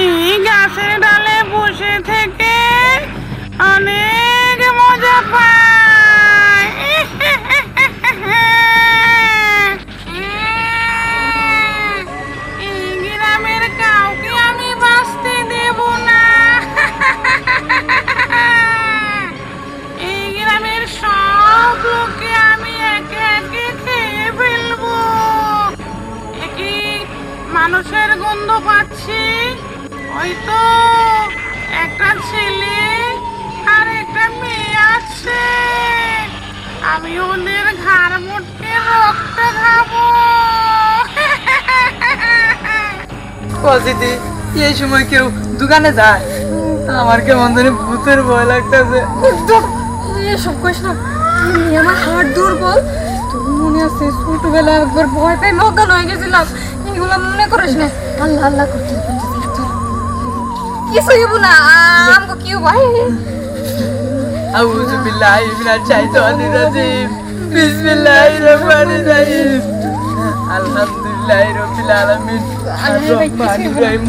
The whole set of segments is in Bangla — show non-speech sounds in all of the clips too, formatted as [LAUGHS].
এই গাছের ডালে বসে থেকে অনেক মানুষের গন্ধ পাচ্ছি। ওই তো একটা ছেলে আর একটা মেয়ে আছে। আমি ওদের ঘাড় মুটকে রক্ত খাব। এই সময় কেউ দোকানে যায়? আমার কেমন জানি ভূতের ভয় লাগতেছে। এসব কইস না। আমার হাড় দুর্বল তোর মনে আছে একবার ভয় পেয়ে হয়ে গেছিলাম। এগুলো মনে করিস না। আল্লাহ আল্লাহ করতে কিছু হইব না আমগো কি ভাই আউযু বিল্লাহি মিনাশ শাইতানির রাজিম। বিসমিল্লাহির রহমানির রহিম। আলহামদুলিল্লাহি রাব্বিল আলামিন। আর রহমানির রহিম।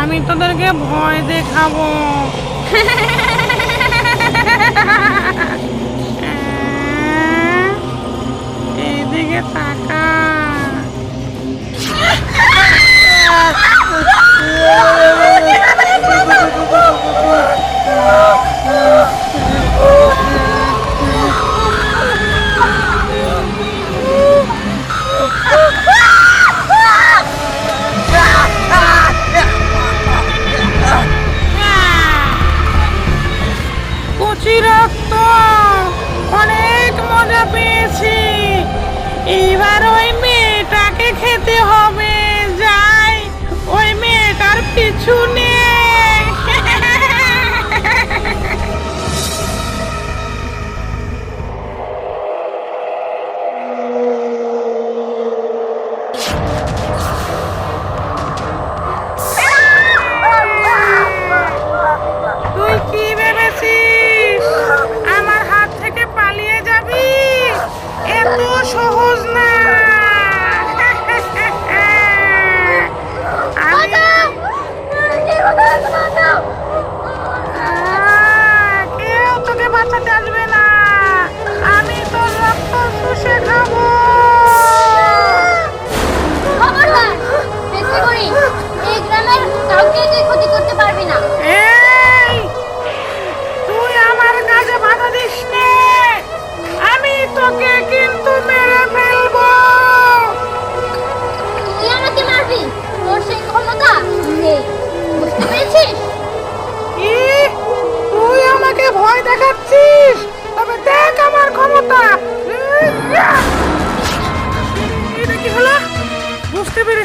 আমি তোদেরকে ভয় দেখাবো। [LAUGHS] adanya kakak Oh,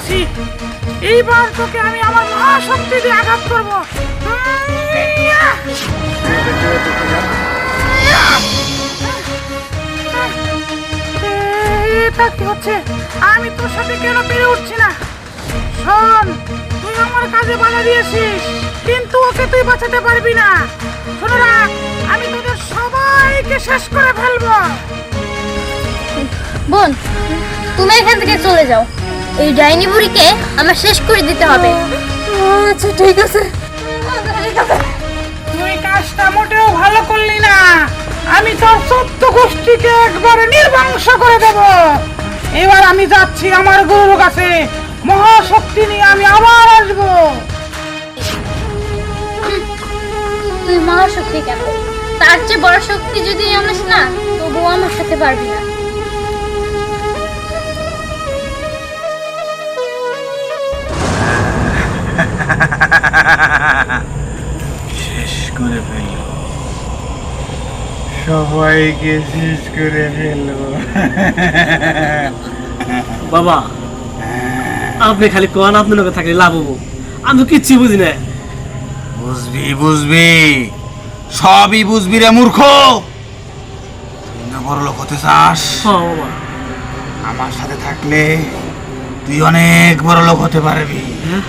পেরেছি এইবার তোকে আমি আমার মহাশক্তি দিয়ে আঘাত করব! এটা কি হচ্ছে? আমি তোর সাথে কেন পেরে উঠছি না? শোন, তুই আমার কাজে বাধা দিয়েছিস, কিন্তু ওকে তুই বাঁচাতে পারবি না। শোনো রাখ, আমি তোদের সবাইকে শেষ করে ফেলব। বোন, তুমি এখান থেকে চলে যাও। এই ডাইনি বুড়িকে আমার শেষ করে দিতে হবে। আচ্ছা ঠিক আছে। ঠিক আছে তুই কাজটা মোটেও ভালো করলি না। আমি তোর সত্য গোষ্ঠীকে একবারে নির্বংশ করে দেব। এবার আমি যাচ্ছি আমার গুরুর কাছে। মহাশক্তি নিয়ে আমি আবার আসব। তুই মহাশক্তি কেন? তার চেয়ে বড় শক্তি যদি আনিস না তবুও আমার সাথে পারবি না। শেষ করে ফেলব। সবাইকে শেষ করে ফেলব। বাবা আপনি খালি কোন আপনার লোকে থাকলে লাভ হব। আমি কিচ্ছু বুঝি না। বুঝবি বুঝবি। সবই বুঝবি রে মূর্খ। তুই বড় লোক হতে চাস। হ্যাঁ আমার সাথে থাকলে তুই অনেক বড় লোক হতে পারবি। হ্যাঁ।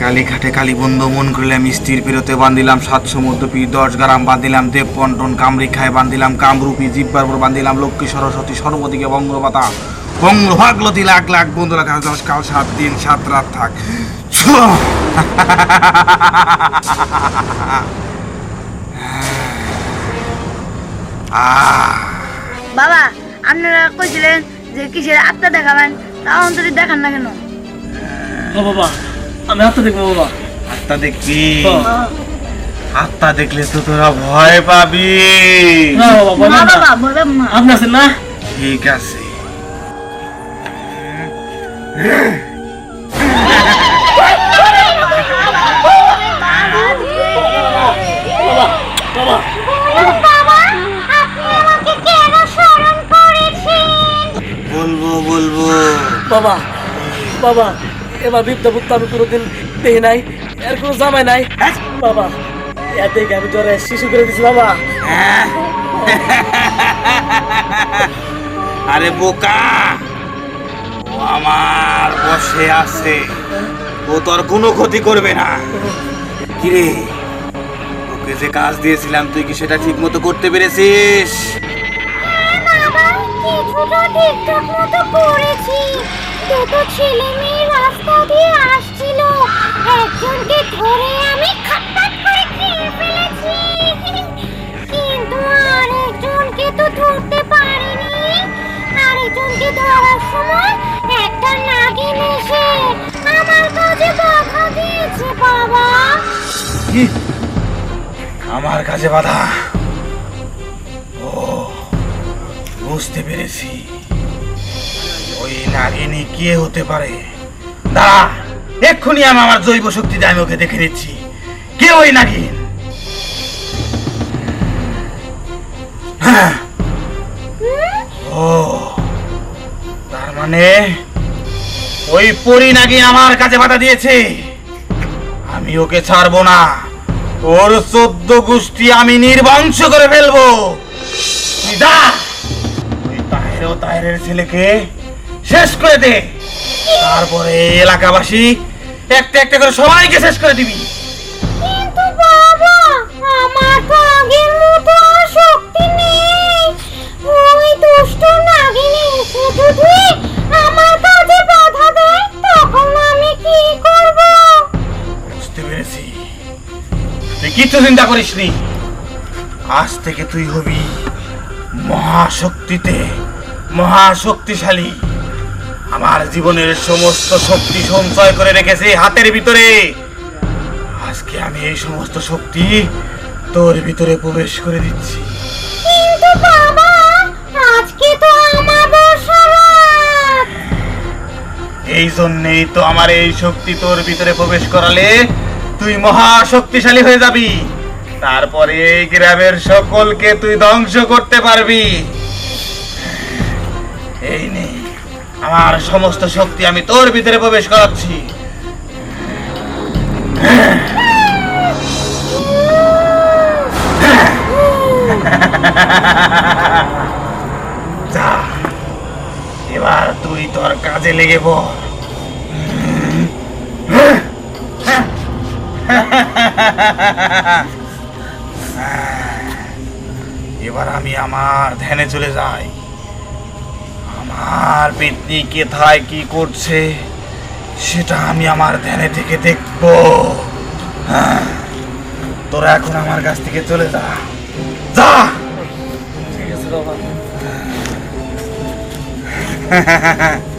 কালীঘাটে কালী বন্ধু, মন করিলাম স্থির পিরতে বান্ধিলাম সাত সমুদ্র পি দশ গ্রাম বান্ধিলাম দেব পন্টন কামরিখায় বান্ধিলাম কামরূপী জিব্বার বান্ধিলাম লক্ষ্মী সরস্বতী, সর্বদিকে বঙ্গপাতা বঙ্গ ভাগলতি, লাখ লাখ বন্ধু লাখ দশ, কাল সাত দিন, সাত রাত থাক! বাবা, আপনারা কইছিলেন যে কিসের আত্মা দেখাবেন? তাও অন্তরে দেখান না কেন? ও বাবা আমি হাতটা দেখব বাবা। আত্মা দেখবি? আত্মা দেখলে তো তোরা ভয় পাবি। না বাবা না বাবা আপনি আছেন না? ঠিক আছে। বাবা বাবা এবার বিদ্যা বুদ্ধ আমি কোনোদিন দেখি নাই এর কোনো জামাই নাই। বাবা এর দেখে আমি জ্বরে শিশু করে দিছি বাবা। আরে বোকা ও আমার বসে আছে। ও তোর কোনো ক্ষতি করবে না। কিরে ওকে যে কাজ দিয়েছিলাম তুই কি সেটা ঠিক মতো করতে পেরেছিস? মতো করেছি। দুটো ছেলে মেয়ে রাস্তা দিয়ে আসছিল। একজনকে ধরে আমি খাট্টাট করে খেয়ে ফেলেছি। কিন্তু আরেকজনকে তো ধরতে পারিনি। আরেকজনকে ধরার সময় একটা নাগিন এসে আমার কাজে বাধা দিয়েছে, বাবা। আমার কাছে বাধা? ও, বুঝতে পেরেছি। ওই নাগিনী কে হতে পারে? দাঁড়া, এক্ষুনি আমি আমার জৈব শক্তি দিয়ে আমি ওকে দেখে নিচ্ছি। কে ওই নাগিন। ও, তার মানে ওই পরি নাগিন আমার কাছে বাধা দিয়েছে। আমি ওকে ছাড়বো না। ওর চোদ্দ গোষ্ঠী আমি নির্বংশ করে ফেলব। যা। ওই তাহের ও তাহেরের ছেলেকে শেষ করে দে। তারপরে এলাকাবাসী একটা একটা করে সবাইকে শেষ করে দিবি। কিন্তু বাবা আমার তো আগের মতো আর শক্তি নেই। ওই দুষ্ট নাগিনী এসে যদি আমার কাজে বাধা দেয় তখন আমি কি করব? বুঝতে পেরেছি। তুই কিচ্ছু চিন্তা করিস নি আজ থেকে তুই হবি মহাশক্তিতে মহাশক্তিশালী। আমার জীবনের সমস্ত শক্তি সঞ্চয় করে রেখেছি হাতের ভিতরে। আজকে আমি এই সমস্ত শক্তি তোর ভিতরে প্রবেশ করে দিচ্ছি। কিন্তু বাবা আজকে তো এই জন্যেই তো আমার এই শক্তি তোর ভিতরে প্রবেশ করালে তুই মহা শক্তিশালী হয়ে যাবি। তারপরে এই গ্রামের সকলকে তুই ধ্বংস করতে পারবি। এই নে। আমার সমস্ত শক্তি আমি তোর ভিতরে প্রবেশ করাচ্ছি। এবার তুই তোর কাজে লেগে এবার আমি আমার ধ্যানে চলে যাই। আমার পেতনি কেথায় কি করছে সেটা আমি আমার ধ্যানে থেকে দেখব। হ্যাঁ, তোরা এখন আমার কাছ থেকে চলে যা। যা! ঠিক আছে [LAUGHS]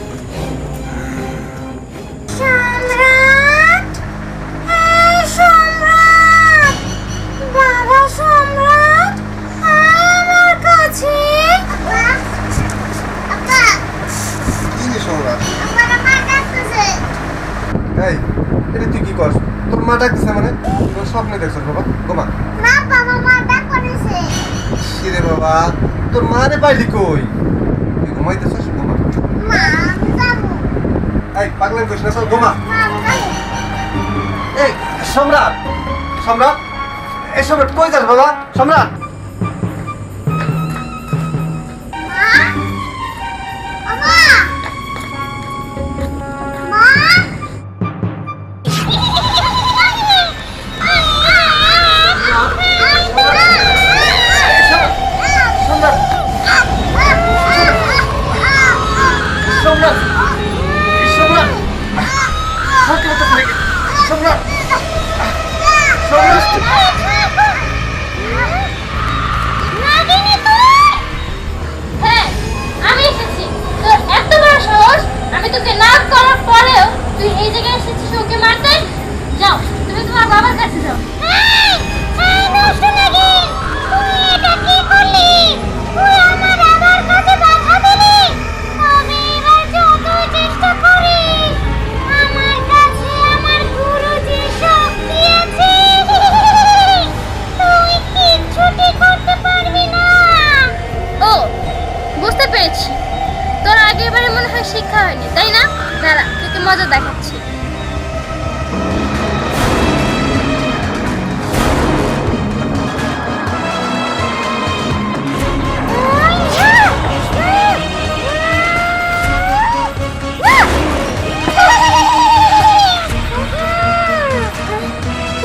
মা ডাকতেছে মানে? তোর স্বপ্নে দেখছিস বাবা? গোমা না বাবা মা ডাক করেছে রে বাবা তোর মা রে পাইলি কই? তুই ঘুমাইতেছিস? গোমা মা। যাব। এই পাগলেন কইছ না চল গোমা এই সম্রাট সম্রাট এই সম্রাট কই যাস বাবা? সম্রাট।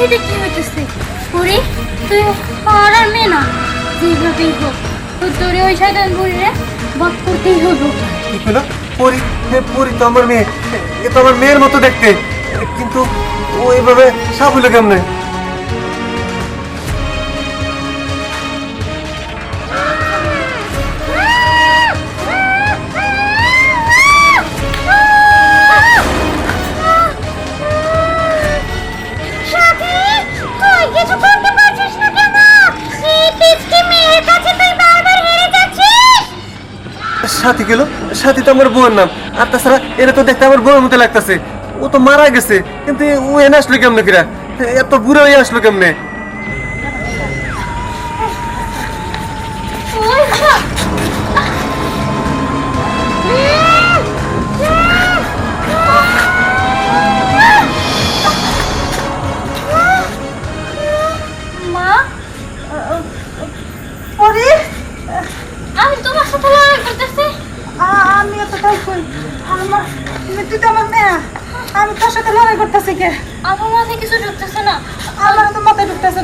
এটা কি হইতেছে? পুরি তুই আর মেয়ে না। যেভাবেই হোক তো তোরে ওই শয়তান বুড়িরে বাদ করতেই হব কি হলো পরি পরি তো আমার মেয়ে। এ তো আমার মেয়ের মতো দেখতে। কিন্তু ও এইভাবে সাপ কেমনে? সাথী গেল। সাথী তো আমার বউয়ের নাম। আর তাছাড়া এরা তো দেখতে আমার বউয়ের মতো লাগতেছে। ও তো মারা গেছে, কিন্তু ও এনে আসলো কেমনে কিরা এত বুড়ো হয়ে আসলো কেমনে?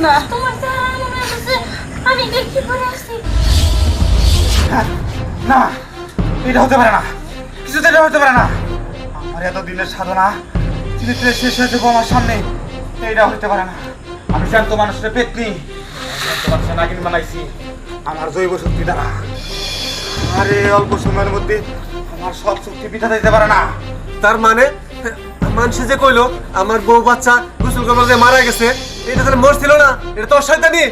না। তোমার চেহারা মনে হচ্ছে আমি দেখি পরে আসছি। না এটা হতে পারে না। কিছুতে এটা হতে পারে না। আমার এত দিনের সাধনা ধীরে ধীরে শেষ হয়ে যাব আমার সামনে হতে পারে না। আমি জ্যান্ত পেতনি। বানাইছি আমার জৈব শক্তি দ্বারা। আরে অল্প সময়ের মধ্যে আমার সব শক্তি পিঠা দিতে পারে না। তার মানে মানুষ যে কইলো আমার বউ বাচ্চা গোসল করবার যে মারা গেছে এটা তাহলে মরছিল না, এটা তো শয়তানি।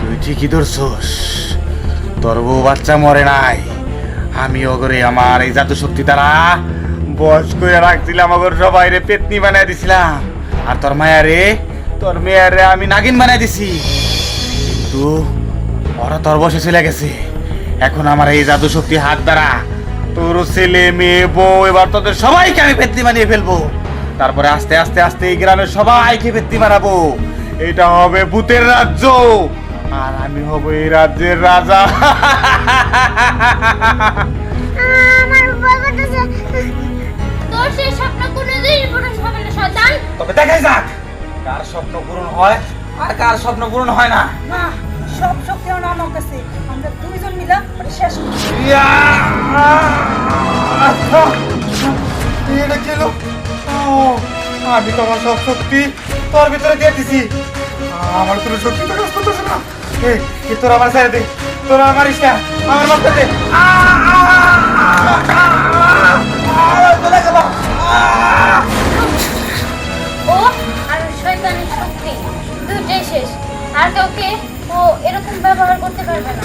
তুই ঠিকই তোর বউ বাচ্চা মরে নাই। আমি ওগরে আমার এই জাদু শক্তি দ্বারা বস করে রাখছিলাম, ওগর সবাই রে পেতনি বানাই দিছিলাম। আর তোর মায়া রে তোর মেয়ের রে আমি নাগিন বানাই দিছি। কিন্তু ওরা তোর বসে চলে গেছে। এখন আমার এই জাদু শক্তি হাত দ্বারা তোর ছেলে, মেয়ে, বউ, এবার তোদের সবাইকে আমি পেতনি বানিয়ে ফেলব। তারপরে আস্তে আস্তে আস্তে এই গ্রামের সবাইকে পেতনি বানাবো। এটা হবে ভূতের রাজ্য আর আমি হব এই রাজ্যের রাজা। আমার ভয় করতেছে। তোর সেই স্বপ্ন কোনোদিন পূরণ হবে না শয়তান। তবে দেখাই যাক কার স্বপ্ন পূরণ হয় আর কার স্বপ্ন পূরণ হয় না। সব শক্তি আমার আমার কাছে। আমরা দুইজন মিলে ওটা শেষ করি। এটা কি আমি তো আমার সব শক্তি তোর ভিতরে দিয়ে দিছি। আমার কোনো শক্তি তো কাজ করতেছে না। এই, তোর আমার ছেড়ে দে। তোর আমার ইচ্ছা আমার মারতে দে! ও আর শয়তানের শক্তি। শেষ। আর ও এরকম ব্যবহার করতে পারবে না।